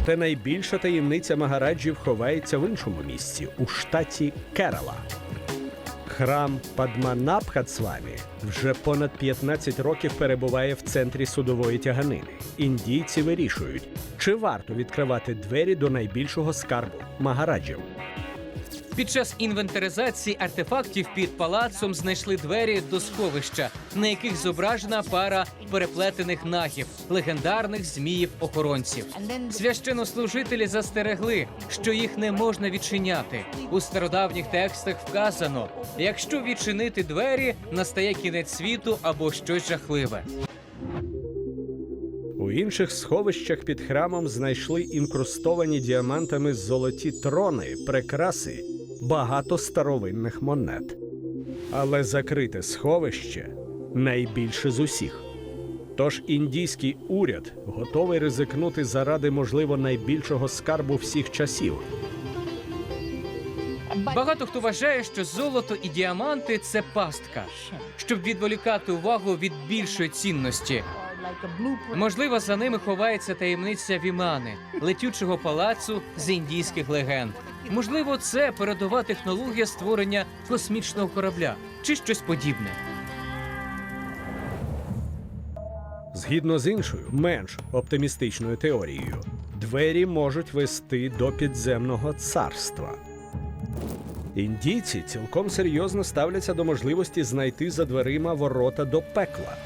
Проте найбільша таємниця Магараджів ховається в іншому місці у штаті Керала. Храм Падманабхадсвамі вже понад 15 років перебуває в центрі судової тяганини. Індійці вирішують, чи варто відкривати двері до найбільшого скарбу Магараджів. Під час інвентаризації артефактів під палацом знайшли двері до сховища, на яких зображена пара переплетених нагів, легендарних зміїв-охоронців. Священнослужителі застерегли, що їх не можна відчиняти. У стародавніх текстах вказано: якщо відчинити двері, настає кінець світу або щось жахливе. У інших сховищах під храмом знайшли інкрустовані діамантами золоті трони, прикраси, багато старовинних монет. Але закрите сховище найбільше з усіх. Тож індійський уряд готовий ризикнути заради, можливо, найбільшого скарбу всіх часів. Багато хто вважає, що золото і діаманти це пастка, щоб відволікати увагу від більшої цінності. Можливо, за ними ховається таємниця Вімани, летючого палацу з індійських легенд. Можливо, це передова технологія створення космічного корабля чи щось подібне. Згідно з іншою, менш оптимістичною теорією, двері можуть вести до підземного царства. Індійці цілком серйозно ставляться до можливості знайти за дверима ворота до пекла.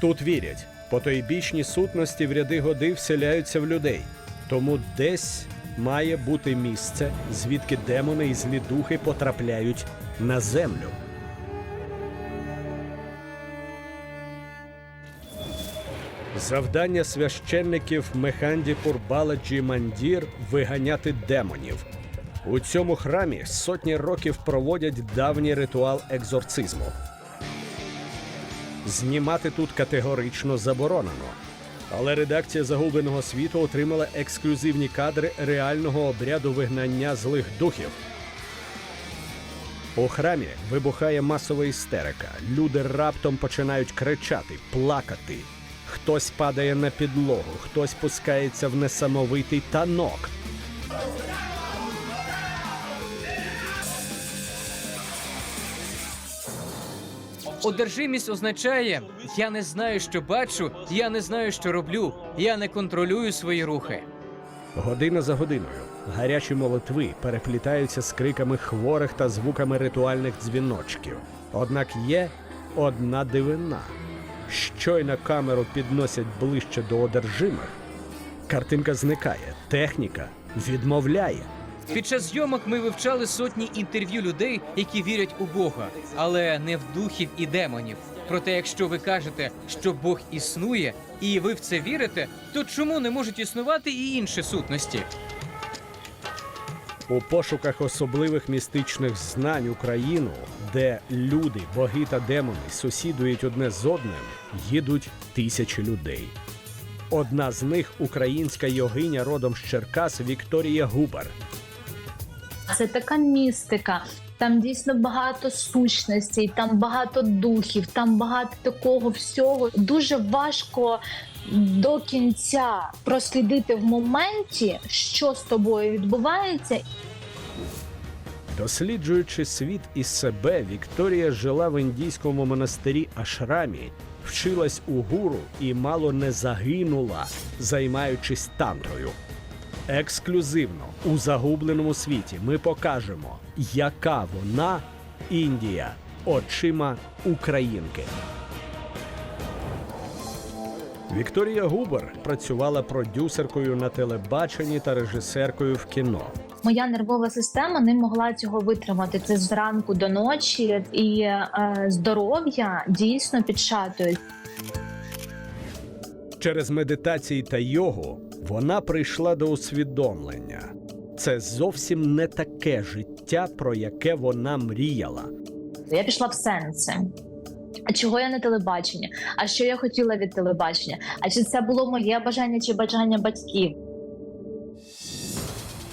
Тут вірять, потойбічні сутності в ряди годи вселяються в людей, тому десь має бути місце, звідки демони і злі духи потрапляють на землю. Завдання священників Механдіпур Баладжі Мандір виганяти демонів. У цьому храмі сотні років проводять давній ритуал екзорцизму. Знімати тут категорично заборонено. Але редакція загубленого світу отримала ексклюзивні кадри реального обряду вигнання злих духів. У храмі вибухає масова істерика. Люди раптом починають кричати, плакати. Хтось падає на підлогу, хтось пускається в несамовитий танок. Одержимість означає: я не знаю, що бачу, я не знаю, що роблю, я не контролюю свої рухи. Година за годиною гарячі молитви переплітаються з криками хворих та звуками ритуальних дзвіночків. Однак є одна дивина. Щойно камеру підносять ближче до одержимих, картинка зникає, техніка відмовляє. Під час зйомок ми вивчали сотні інтерв'ю людей, які вірять у Бога, але не в духів і демонів. Проте, якщо ви кажете, що Бог існує, і ви в це вірите, то чому не можуть існувати і інші сутності? У пошуках особливих містичних знань Україну, де люди, боги та демони сусідують одне з одним, їдуть тисячі людей. Одна з них українська йогиня родом з Черкас Вікторія Губар. Це така містика. Там дійсно багато сущностей, там багато духів, там багато такого всього. Дуже важко до кінця прослідити в моменті, що з тобою відбувається, Досліджуючи світ і себе, Вікторія жила в індійському монастирі Ашрамі, вчилась у гуру і мало не загинула, займаючись тантрою. Ексклюзивно у загубленому світі ми покажемо, яка вона Індія очима українки. Вікторія Губер працювала продюсеркою на телебаченні та режисеркою в кіно. моя нервова система не могла цього витримати. Це зранку до ночі, і е, здоров'я дійсно підшатують. Через медитації та йогу вона прийшла до усвідомлення. Це зовсім не таке життя, про яке вона мріяла. Я пішла в сенси. А чого я на телебаченні? А що я хотіла від телебачення? А чи це було моє бажання чи бажання батьків?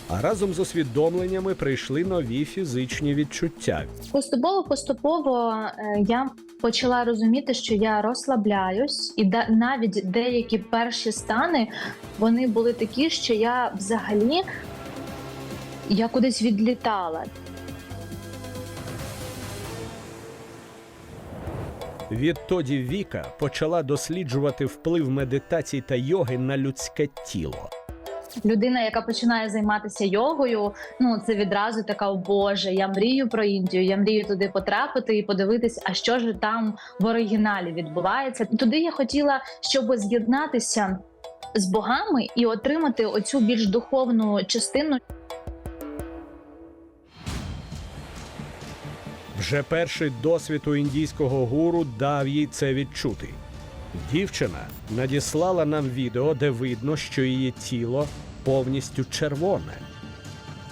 А разом з усвідомленнями прийшли нові фізичні відчуття. Поступово, поступово е, я почала розуміти, що я розслабляюсь, і навіть деякі перші стани вони були такі, що я взагалі я кудись відлітала. Відтоді Віка почала досліджувати вплив медитацій та йоги на людське тіло. Людина, яка починає займатися йогою, ну це відразу така о Боже, я мрію про Індію, я мрію туди потрапити і подивитись, а що ж там в оригіналі відбувається. Туди я хотіла, щоб з'єднатися з богами і отримати оцю більш духовну частину. Вже перший досвід у індійського гуру дав їй це відчути. Дівчина надіслала нам відео, де видно, що її тіло повністю червоне.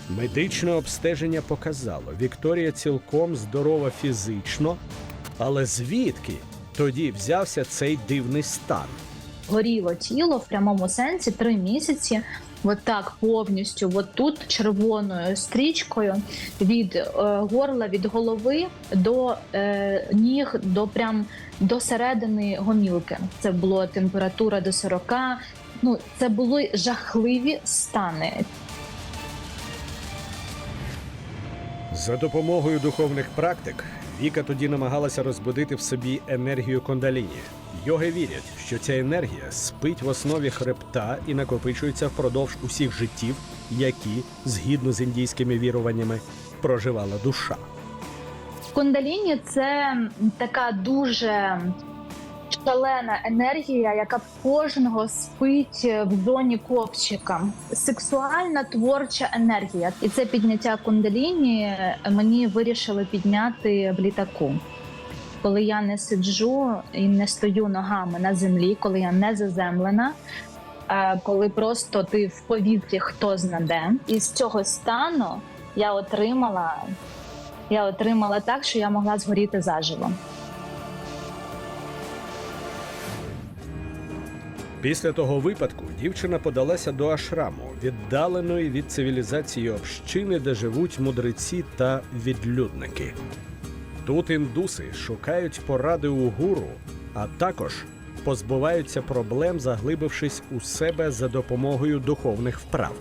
Медичне обстеження показало, Вікторія цілком здорова фізично, але звідки тоді взявся цей дивний стан? горіло тіло в прямому сенсі три місяці. От так повністю, от тут червоною стрічкою від е, горла, від голови до е, ніг, до прям до середини гомілки. Це була температура до 40. Ну це були жахливі стани. За допомогою духовних практик Віка тоді намагалася розбудити в собі енергію кондаліні. Йоги вірять, що ця енергія спить в основі хребта і накопичується впродовж усіх життів, які, згідно з індійськими віруваннями, проживала душа. Кундаліні це така дуже шалена енергія, яка кожного спить в зоні копчика. Сексуальна творча енергія. І це підняття кундаліні мені вирішили підняти в літаку. Коли я не сиджу і не стою ногами на землі, коли я не заземлена. е, Коли просто ти в повітрі хто знаде, і з цього стану я отримала я отримала так, що я могла згоріти заживо. Після того випадку дівчина подалася до ашраму, віддаленої від цивілізації общини, де живуть мудреці та відлюдники. Тут індуси шукають поради у гуру, а також позбуваються проблем, заглибившись у себе за допомогою духовних вправ.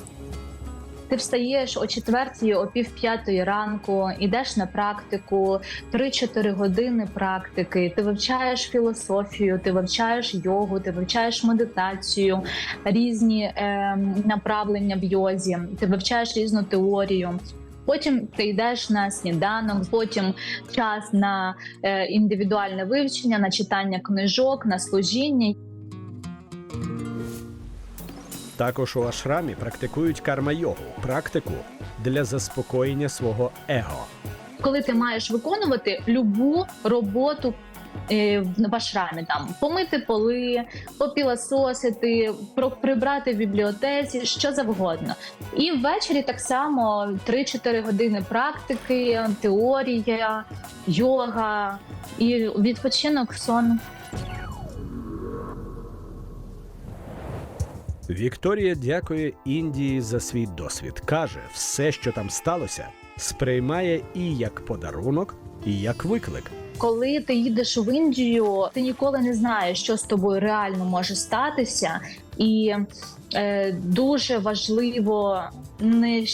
Ти встаєш о четвертій, о пів п'ятої ранку, ідеш на практику, 3-4 години практики. Ти вивчаєш філософію, ти вивчаєш йогу, ти вивчаєш медитацію, різні е, направлення в йозі, ти вивчаєш різну теорію. Потім ти йдеш на сніданок, потім час на е, індивідуальне вивчення, на читання книжок, на служіння. Також у ашрамі практикують карма-йогу, практику для заспокоєння свого его. коли ти маєш виконувати любу роботу. Е, В ашрамі там помити поли, попіласосити, про- прибрати в бібліотеці, що завгодно. І ввечері так само 3-4 години практики, теорія, йога і відпочинок сон. Вікторія дякує Індії за свій досвід. Каже, все, що там сталося, сприймає і як подарунок, і як виклик. Коли ти їдеш в Індію, ти ніколи не знаєш, що з тобою реально може статися, і е, дуже важливо не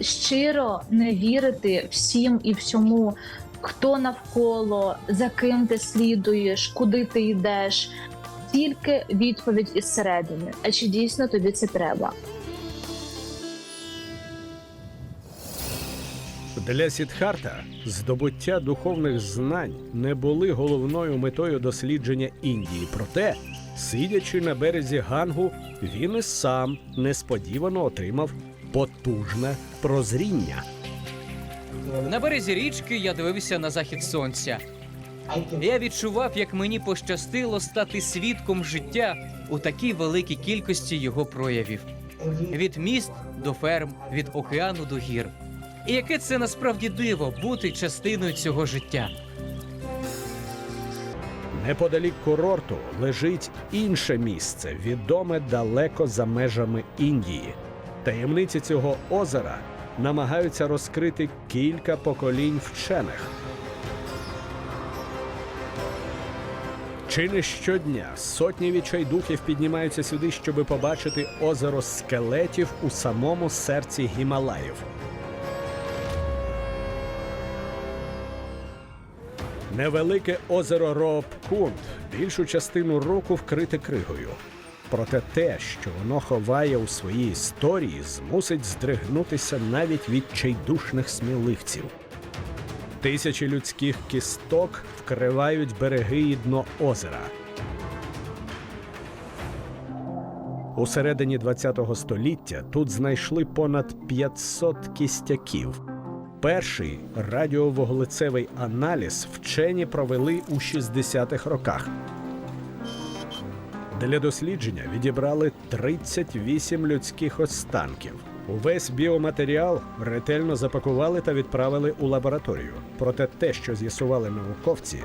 щиро не вірити всім і всьому, хто навколо, за ким ти слідуєш, куди ти йдеш. Тільки відповідь із середини. А чи дійсно тобі це треба? Для Сідхарта здобуття духовних знань не були головною метою дослідження Індії. Проте, сидячи на березі Гангу, він і сам несподівано отримав потужне прозріння. На березі річки я дивився на захід сонця. Я відчував, як мені пощастило стати свідком життя у такій великій кількості його проявів: від міст до ферм, від океану до гір. І яке це насправді диво бути частиною цього життя. Неподалік курорту лежить інше місце, відоме далеко за межами Індії. Таємниці цього озера намагаються розкрити кілька поколінь вчених. Чи не щодня сотні відчайдухів піднімаються сюди, щоби побачити озеро скелетів у самому серці Гімалаїв. Невелике озеро Роопкунд більшу частину року вкрите кригою. Проте те, що воно ховає у своїй історії, змусить здригнутися навіть відчайдушних сміливців. Тисячі людських кісток вкривають береги і дно озера. У середині ХХ століття тут знайшли понад 500 кістяків. Перший радіовуглецевий аналіз вчені провели у 60-х роках. Для дослідження відібрали 38 людських останків. Увесь біоматеріал ретельно запакували та відправили у лабораторію. Проте те, що з'ясували науковці,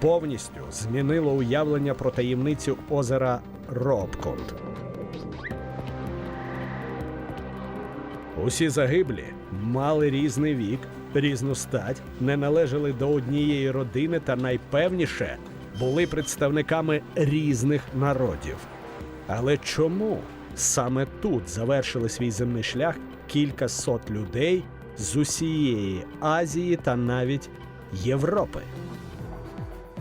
повністю змінило уявлення про таємницю озера Робконд. Усі загиблі мали різний вік, різну стать, не належали до однієї родини та найпевніше були представниками різних народів. Але чому саме тут завершили свій земний шлях кілька сот людей з усієї Азії та навіть Європи?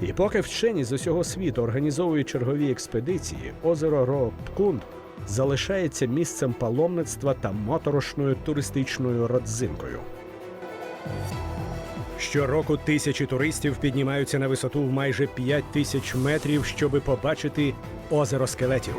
І поки вчені з усього світу організовують чергові експедиції, озеро Роопкунд залишається місцем паломництва та моторошною туристичною родзинкою. Щороку тисячі туристів піднімаються на висоту в майже 5 тисяч метрів, щоби побачити озеро скелетів.